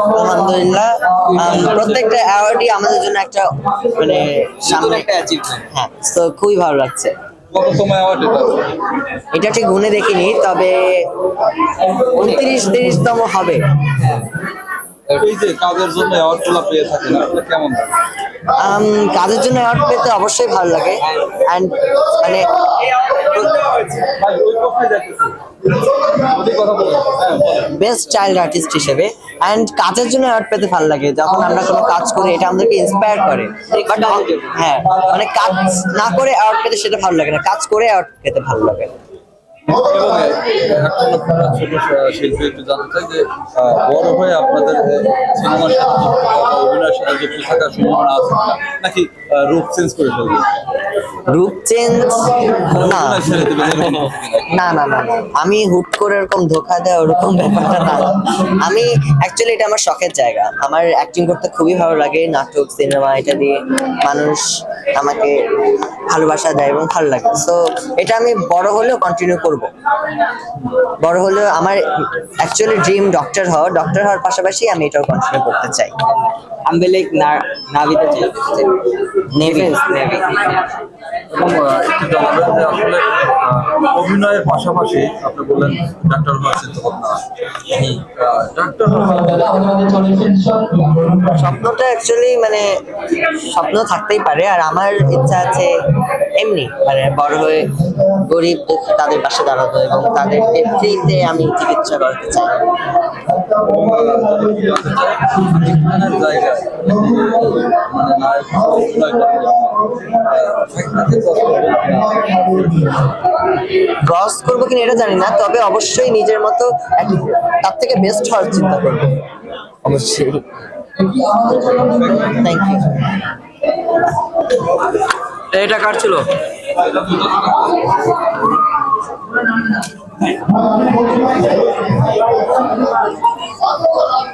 আলহামদুলিল্লাহ। প্রত্যেকটা অ্যাওয়ার্ডই আমাদের জন্য একটা মানে সামনে। একটা অ্যাচিভমেন্ট হ্যাঁ তো খুবই ভালো লাগছে। এটা? এটা ঠিক গুনে দেখিনি তবে উনত্রিশ তিরিশতম হবে। এই যে কাজের জন্য অ্যাওয়ার্ড পেয়ে থাকেন আপনার কেমন কাজের জন্য অ্যাওয়ার্ড পেতে অবশ্যই ভালো লাগে। অ্যান্ড মানে হ্যাঁ। বেস্ট চাইল্ড আর্টিস্ট হিসেবে। অ্যান্ড কাজের জন্য অ্যাওয়ার্ড পেতে ভালো লাগে। যখন আমরা কোনো কাজ করি এটা আমাদেরকে ইন্সপায়ার করে। বাট হ্যাঁ মানে কাজ না করে অ্যাওয়ার্ড পেতে সেটা ভালো লাগে না। কাজ করে অ্যাওয়ার্ড পেতে ভালো লাগে। এবং এখন আপনারা ছোট শিল্পী একটু জানতে চাই যে বড় হয়ে আপনাদের সিনেমার সাথে অভিনয়ের সাথে যুক্ত থাকার সম্ভাবনা আছে নাকি রূপ চেঞ্জ করে ফেলবে রূপ চেঞ্জ? না? না না না। আমি হুট করে এরকম ধোকা দেওয়া ওরকম ব্যাপারটা না। আমি অ্যাকচুয়ালি এটা আমার শখের জায়গা। আমার অ্যাক্টিং করতে খুবই ভালো লাগে। নাটক সিনেমা এটা দিয়ে মানুষ আমাকে ভালোবাসা দেয় এবং ভালো লাগে। সো এটা আমি বড় হলেও কন্টিনিউ করব। বড় হলেও আমার অ্যাকচুয়ালি ড্রিম ডক্টর হওয়া। ডক্টর হওয়ার পাশাপাশি আমি এটাও কন্টিনিউ করতে চাই। আমি লাইক না নাভিতে চাই নেভি নেভি এবং একটু জানাবেন যে আসলে অভিনয়ের পাশাপাশি আপনি বললেন ডাক্তার হওয়ার চিন্তা ভাবনা ডাক্তার স্বপ্নটা অ্যাকচুয়ালি মানে স্বপ্ন থাকতেই পারে, আর আমার ইচ্ছা আছে এমনি মানে বড় হয়ে গরিব তাদের পাশে দাঁড়াতো এবং তাদের ফ্রিতে আমি চিকিৎসা করাতে চাই। জায়গায় মানে ক্রস করব কিনা এটা জানি না তবে অবশ্যই নিজের মতো তার থেকে বেস্ট হওয়ার চিন্তা করব। অবশ্যই। থ্যাংক ইউ এটা কার ছিল? どうぞ。